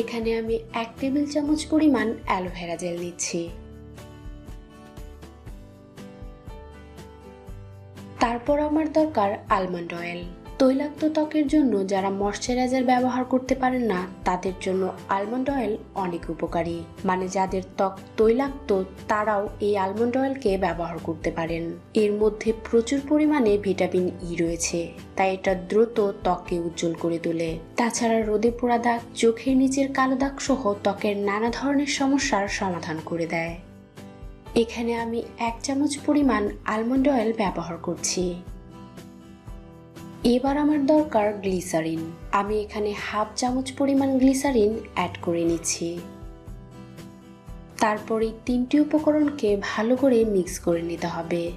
এখানে আমি এক টেবিল চামচ পরিমাণ অ্যালোভেরা জেল দিচ্ছি। তারপর আমার দরকার আলমন্ড অয়েল। তৈলাক্ত ত্বকের জন্য যারা ময়শ্চারাইজার ব্যবহার করতে পারেন না, তাদের জন্য আলমন্ড অয়েল অনেক উপকারী। মানে যাদের ত্বক তৈলাক্ত, তারাও এই আলমন্ড অয়েলকে ব্যবহার করতে পারেন। এর মধ্যে প্রচুর পরিমাণে ভিটামিন ই রয়েছে, তাই এটা দ্রুত ত্বককে উজ্জ্বল করে তোলে। তাছাড়া রোদে পোড়া দাগ, চোখের নিচের কালো দাগ সহ ত্বকের নানা ধরনের সমস্যার সমাধান করে দেয়। এখানে আমি এক চামচ পরিমাণ আলমন্ড অয়েল ব্যবহার করছি। এবার আমার দরকার গ্লিসারিন। আমি এখানে হাফ চামচ পরিমাণ গ্লিসারিন অ্যাড করে নিচ্ছি। তারপরে তিনটি উপকরণকে ভালো করে মিক্স করে নিতে হবে।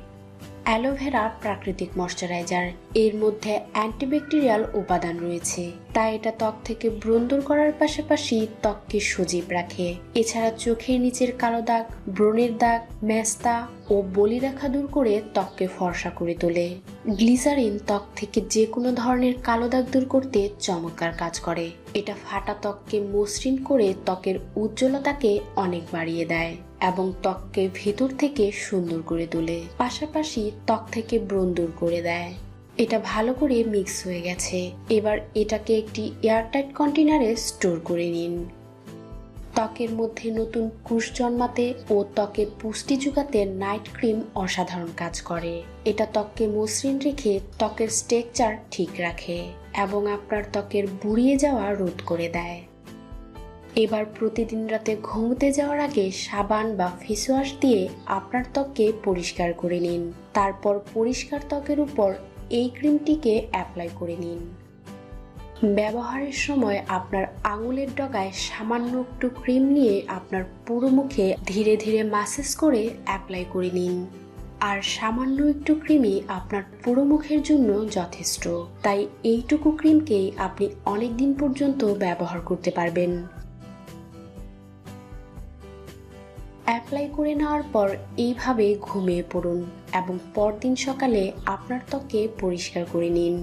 অ্যালোভেরা প্রাকৃতিক ময়শ্চারাইজার, এর মধ্যে অ্যান্টিব্যাকটেরিয়াল উপাদান রয়েছে। তাই এটা ত্বক থেকে ব্রণ দূর করার পাশাপাশি ত্বককে সজীব রাখে। এছাড়া চোখের নিচের কালো দাগ, ব্রণের দাগ মেস্তা ও বলিরেখা দূর করে ত্বককে ফর্সা করে তোলে। গ্লিসারিন ত্বক থেকে যে কোনো ধরনের কালো দাগ দূর করতে চমৎকার কাজ করে। এটা ফাটা ত্বককে মসৃণ করে ত্বকের উজ্জ্বলতাকে অনেক বাড়িয়ে দেয় এবং ত্বককে ভেতর থেকে সুন্দর করে তোলে। পাশাপাশি ত্বক থেকে ব্রণ দূর করে দেয়। এটা ভালো করে মিক্স হয়ে গেছে। এবার এটাকে একটি এয়ারটাইট কন্টেনারে স্টোর করে নিন। ত্বকের মধ্যে নতুন কুশ জন্মাতে ও ত্বকের পুষ্টি যোগাতে নাইট ক্রিম অসাধারণ কাজ করে। এটা ত্বককে মসৃণ রেখে ত্বকের স্ট্রেকচার ঠিক রাখে এবং আপনার ত্বকের বুড়িয়ে যাওয়া রোধ করে দেয়। এবার প্রতিদিন রাতে ঘুমোতে যাওয়ার আগে সাবান বা ফেসওয়াশ দিয়ে আপনার ত্বককে পরিষ্কার করে নিন। তারপর পরিষ্কার ত্বকের উপর এই ক্রিমটিকে অ্যাপ্লাই করে নিন। ব্যবহারের সময় আপনার আঙুলের ডগায় সামান্য একটু ক্রিম নিয়ে আপনার পুরো মুখে ধীরে ধীরে মাসেজ করে অ্যাপ্লাই করে নিন। আর সামান্য একটু ক্রিমই আপনার পুরো মুখের জন্য যথেষ্ট। তাই এইটুকু ক্রিমকেই আপনি অনেক দিন পর্যন্ত ব্যবহার করতে পারবেন। অ্যাপ্লাই করে নেওয়ার পর এইভাবে ঘুমিয়ে পড়ুন এবং পরদিন সকালে আপনার ত্বকে পরিষ্কার করে নিন।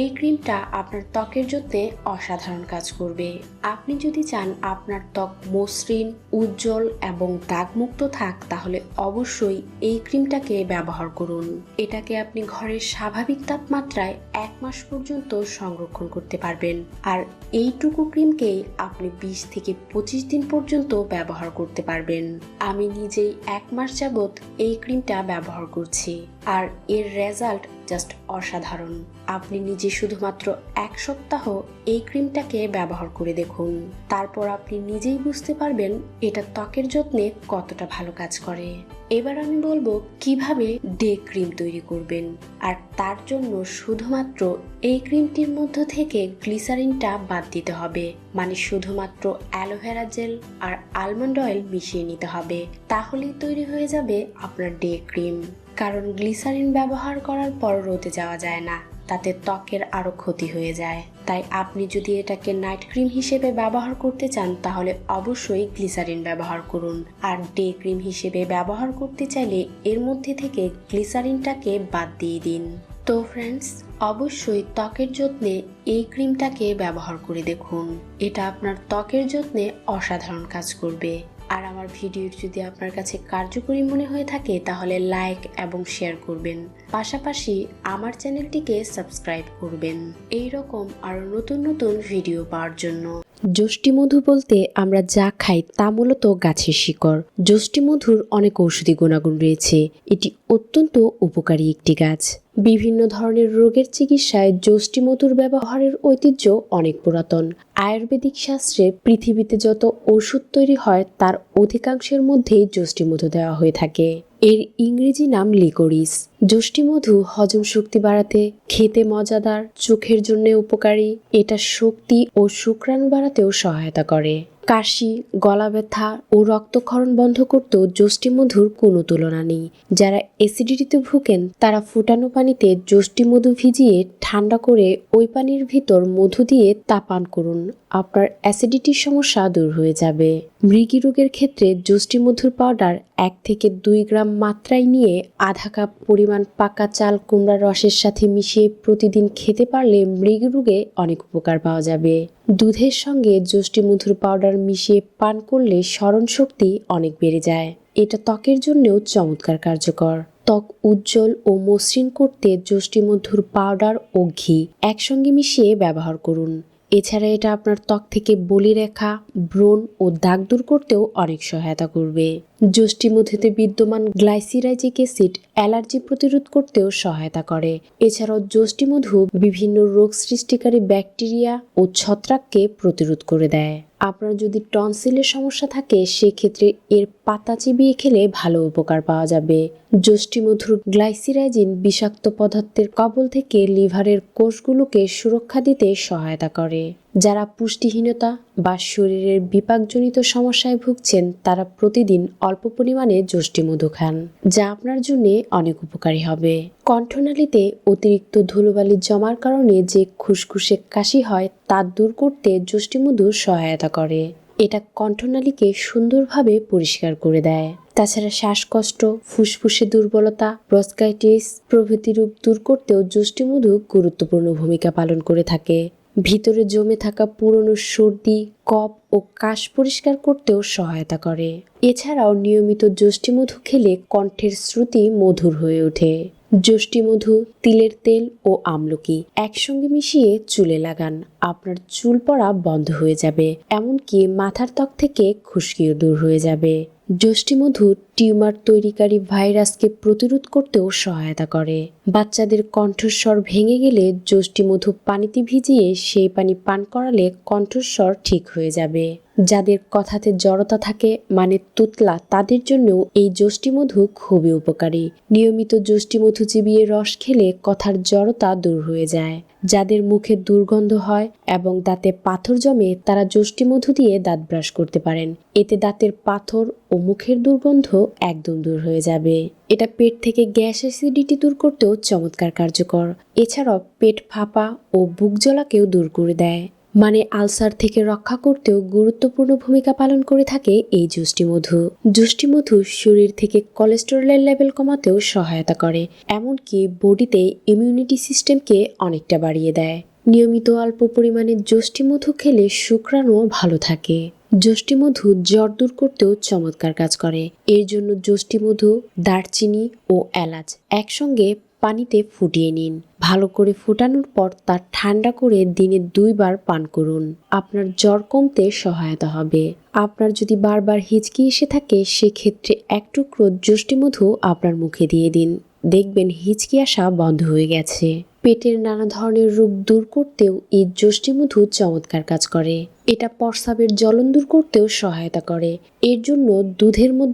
এই ক্রিমটা আপনার ত্বকের যত্নে অসাধারণ কাজ করবে। আপনি যদি চান আপনার ত্বক মসৃণ, উজ্জ্বল এবং দাগমুক্ত থাক, তাহলে অবশ্যই এই ক্রিমটাকে ব্যবহার করুন। এটাকে আপনি ঘরের স্বাভাবিক তাপমাত্রায় এক মাস পর্যন্ত সংরক্ষণ করতে পারবেন। আর এইটুকু ক্রিমকেই আপনি বিশ থেকে পঁচিশ দিন পর্যন্ত ব্যবহার করতে পারবেন। আমি নিজেই এক মাস যাবৎ এই ক্রিমটা ব্যবহার করছি। আর এর রেজাল্ট জাস্ট অসাধারণ। আপনি নিজে শুধুমাত্র এক সপ্তাহ এই ক্রিমটাকে ব্যবহার করে দেখুন। তারপর আপনি নিজেই বুঝতে পারবেন এটা ত্বকের যত্নে কতটা ভালো কাজ করে। এবার আমি বলব কীভাবে ডে ক্রিম তৈরি করবেন। আর তার জন্য শুধুমাত্র এই ক্রিমটির মধ্য থেকে গ্লিসারিনটা বাদ দিতে হবে। মানে শুধুমাত্র অ্যালোভেরা জেল আর আলমন্ড অয়েল মিশিয়ে নিতে হবে। তাহলেই তৈরি হয়ে যাবে আপনার ডে ক্রিম। কারণ গ্লিসারিন ব্যবহার করার পর রোদে যাওয়া যায় না। তাতে ত্বকের আরও ক্ষতি হয়ে যায়। তাই আপনি যদি এটাকে নাইট ক্রিম হিসেবে ব্যবহার করতে চান, তাহলে অবশ্যই গ্লিসারিন ব্যবহার করুন। আর ডে ক্রিম হিসেবে ব্যবহার করতে চাইলে এর মধ্যে থেকে গ্লিসারিনটাকে বাদ দিয়ে দিন। তো ফ্রেন্ডস, অবশ্যই ত্বকের যত্নে এই ক্রিমটাকে ব্যবহার করে দেখুন। এটা আপনার ত্বকের যত্নে অসাধারণ কাজ করবে। আর আমার ভিডিও যদি আপনার কাছে কার্যকরী মনে হয়ে থাকে, তাহলে লাইক এবং শেয়ার করবেন। পাশাপাশি আমার চ্যানেলটিকে সাবস্ক্রাইব করবেন। এই রকম আরও নতুন নতুন ভিডিও পাওয়ার জন্য। যষ্টিমধু বলতে আমরা যা খাই তা মূলত গাছের শিকড়। যষ্টিমধুর অনেক ঔষধি গুণাগুণ রয়েছে। এটি অত্যন্ত উপকারী একটি গাছ। বিভিন্ন ধরনের রোগের চিকিৎসায় যষ্টিমধুর ব্যবহারের ঐতিহ্য অনেক পুরাতন। আয়ুর্বেদিক শাস্ত্রে পৃথিবীতে যত ওষুধ তৈরি হয়, তার অধিকাংশের মধ্যেই যষ্টিমধু দেওয়া হয়ে থাকে। এর ইংরেজি নাম লিকোরিস যষ্টিমধু হজম শক্তি বাড়াতে, খেতে মজাদার, চোখের জন্য উপকারী, এটা শক্তি ও শুক্রাণু বাড়াতেও সহায়তা করে। কাশি, গলা ব্যথা ও রক্তক্ষরণ বন্ধ করতেও যষ্টিমধুর কোনো তুলনা নেই। যারা অ্যাসিডিটিতে ভুগেন, তারা ফুটানো পানিতে যষ্টিমধু ভিজিয়ে ঠান্ডা করে ওই পানির ভিতর মধু দিয়ে তা পান করুন। আপনার অ্যাসিডিটির সমস্যা দূর হয়ে যাবে। মৃগী রোগের ক্ষেত্রে যষ্টিমধুর পাউডার এক থেকে দুই গ্রাম মাত্রায় নিয়ে আধা কাপ পরিমাণ পাকা চাল কুমড়ার রসের সাথে মিশিয়ে প্রতিদিন খেতে পারলে মৃগ রোগে অনেক উপকার পাওয়া যাবে। দুধের সঙ্গে যষ্টি মধুর পাউডার মিশিয়ে পান করলে স্মরণ শক্তি অনেক বেড়ে যায়। এটা ত্বকের জন্যও চমৎকার কার্যকর। ত্বক উজ্জ্বল ও মসৃণ করতে যষ্টি মধুর পাউডার ও ঘি একসঙ্গে মিশিয়ে ব্যবহার করুন। এছাড়া এটা আপনার ত্বক থেকে বলি রেখা, ব্রণ ও দাগ দূর করতেও অনেক সহায়তা করবে। যষ্টি মধুতে বিদ্যমান গ্লাইসিরাইজিক অ্যাসিড অ্যালার্জি প্রতিরোধ করতেও সহায়তা করে। এছাড়াও যষ্টি মধু বিভিন্ন রোগ সৃষ্টিকারী ব্যাকটেরিয়া ও ছত্রাককে প্রতিরোধ করে দেয়। আপনার যদি টনসিলের সমস্যা থাকে, সেক্ষেত্রে এর পাতা চিবিয়ে খেলে ভালো উপকার পাওয়া যাবে। যষ্টিমধুর গ্লাইসিরাইজিন বিষাক্ত পদার্থের কবল থেকে লিভারের কোষগুলোকে সুরক্ষা দিতে সহায়তা করে। যারা পুষ্টিহীনতা বা শরীরের বিপাকজনিত সমস্যায় ভুগছেন, তারা প্রতিদিন অল্প পরিমাণে যষ্টি মধু খান, যা আপনার জন্য অনেক উপকারী হবে। কণ্ঠনালীতে অতিরিক্ত ধুলোবালি জমার কারণে যে খুসখুসে কাশি হয়, তা দূর করতে যষ্টি মধু সহায়তা করে। এটা কণ্ঠনালীকে সুন্দরভাবে পরিষ্কার করে দেয়। তাছাড়া শ্বাসকষ্ট, ফুসফুসে দুর্বলতা, ব্রসকাইটিস প্রভৃতি রূপ দূর করতেও যষ্টিমধু গুরুত্বপূর্ণ ভূমিকা পালন করে থাকে। ভিতরে জমে থাকা পুরনো সর্দি, কফ ও কাশ পরিষ্কার করতেও সহায়তা করে। এছাড়াও নিয়মিত যষ্টিমধু খেলে কণ্ঠের শ্রুতি মধুর হয়ে ওঠে। যষ্টিমধু তিলের তেল ও আমলকি একসঙ্গে মিশিয়ে চুলে লাগান। আপনার চুল পড়া বন্ধ হয়ে যাবে, এমনকি মাথার ত্বক থেকে খুশকিও দূর হয়ে যাবে। যষ্টিমধু টিউমার তৈরিকারী ভাইরাসকে প্রতিরোধ করতেও সহায়তা করে। বাচ্চাদের কণ্ঠস্বর ভেঙে গেলে যষ্টিমধু পানিতে ভিজিয়ে সেই পানি পান করালে কণ্ঠস্বর ঠিক হয়ে যাবে। যাদের কথাতে জড়তা থাকে মানে তুতলা, তাদের জন্যও এই যষ্টিমধু খুবই উপকারী। নিয়মিত যষ্টিমধু চিবিয়ে রস খেলে কথার জড়তা দূর হয়ে যায়। যাদের মুখে দুর্গন্ধ হয় এবং দাঁতে পাথর জমে, তারা যষ্টিমধু দিয়ে দাঁত ব্রাশ করতে পারেন। এতে দাঁতের পাথর ও মুখের দুর্গন্ধ একদম দূর হয়ে যাবে। এটা পেট থেকে গ্যাস অ্যাসিডিটি দূর করতেও চমৎকার কার্যকর। এছাড়াও পেট ফাঁপা ও বুক জ্বলাকেও দূর করে দেয়। মানে আলসার থেকে রক্ষা করতেও গুরুত্বপূর্ণ ভূমিকা পালন করে থাকে এই যষ্টিমধু। যষ্টিমধু শরীর থেকে কোলেস্টেরলের লেভেল কমাতেও সহায়তা করে, এমনকি বডিতে ইমিউনিটি সিস্টেমকে অনেকটা বাড়িয়ে দেয়। নিয়মিত অল্প পরিমাণে যষ্টিমধু খেলে শুক্রাণুও ভালো থাকে। যষ্টিমধু জ্বর দূর করতেও চমৎকার কাজ করে। এর জন্য যষ্টিমধু, দারচিনি ও এলাচ একসঙ্গে পানিতে ফুটিয়ে নিন। ভালো করে ফুটানোর পর তা ঠান্ডা করে দিনে দুইবার পান করুন। আপনার জ্বর কমতে সহায়তা হবে। আপনার যদি বারবার হিচকি এসে থাকে, সেক্ষেত্রে এক টুকরো যষ্টিমধু আপনার মুখে দিয়ে দিন। দেখবেন হিচকি আসা বন্ধ হয়ে গেছে। পেটের নানা ধরনের রোগ দূর করতেও এই যষ্টিমধু চমৎকার কাজ করে। এটা প্রস্রাবের জ্বলন দূর করতেও সহায়তা করে। এর জন্য দুধের মধ্যে